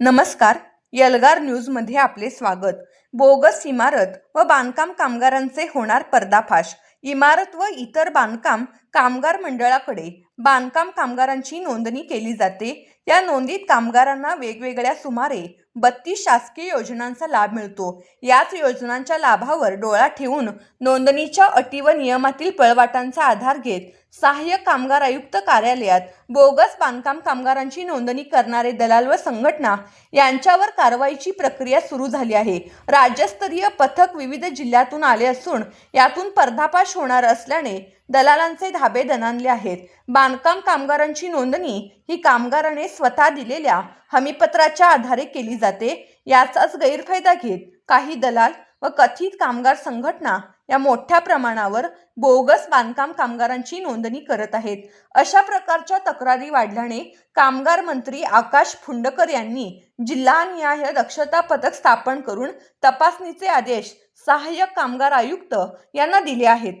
नमस्कार यलगार न्यूजमध्ये आपले स्वागत. बोगस इमारत व बांधकाम कामगारांचे होणार पर्दाफाश. इमारत व इतर बांधकाम कामगार मंडळाकडे बांधकाम कामगारांची नोंदणी केली जाते. या नोंदीत कामगारांना वेगवेगळ्या सुमारे बत्तीस शासकीय योजनांचा लाभ मिळतो. याच योजनांच्या लाभावर डोळा ठेवून नोंदणीच्या अटी व नियमातील पळवाटांचा आधार घेत सहाय्यक कामगार आयुक्त कार्यालयात बोगस बांधकाम कामगारांची नोंदणी करणारे दलाल व संघटना यांच्यावर कारवाईची प्रक्रिया सुरू झाली आहे. राज्यस्तरीय पथक विविध जिल्ह्यातून आले असून यातून पर्दाफाश होणार असल्याने दलालांचे धाबे दणाणले आहेत. बांधकाम कामगारांची नोंदणी ही कामगाराने स्वतः दिलेल्या हमीपत्राच्या आधारे केली जाते. याचाच गैरफायदा घेत काही दलाल व कथित कामगार संघटना या मोठ्या प्रमाणावर बोगस बांधकाम कामगारांची नोंदणी करत आहेत. अशा प्रकारच्या तक्रारी वाढल्याने कामगार मंत्री आकाश फुंडकर यांनी जिल्हानिहाय दक्षता पथक स्थापन करून तपासणीचे आदेश सहाय्यक कामगार आयुक्त यांना दिले आहेत.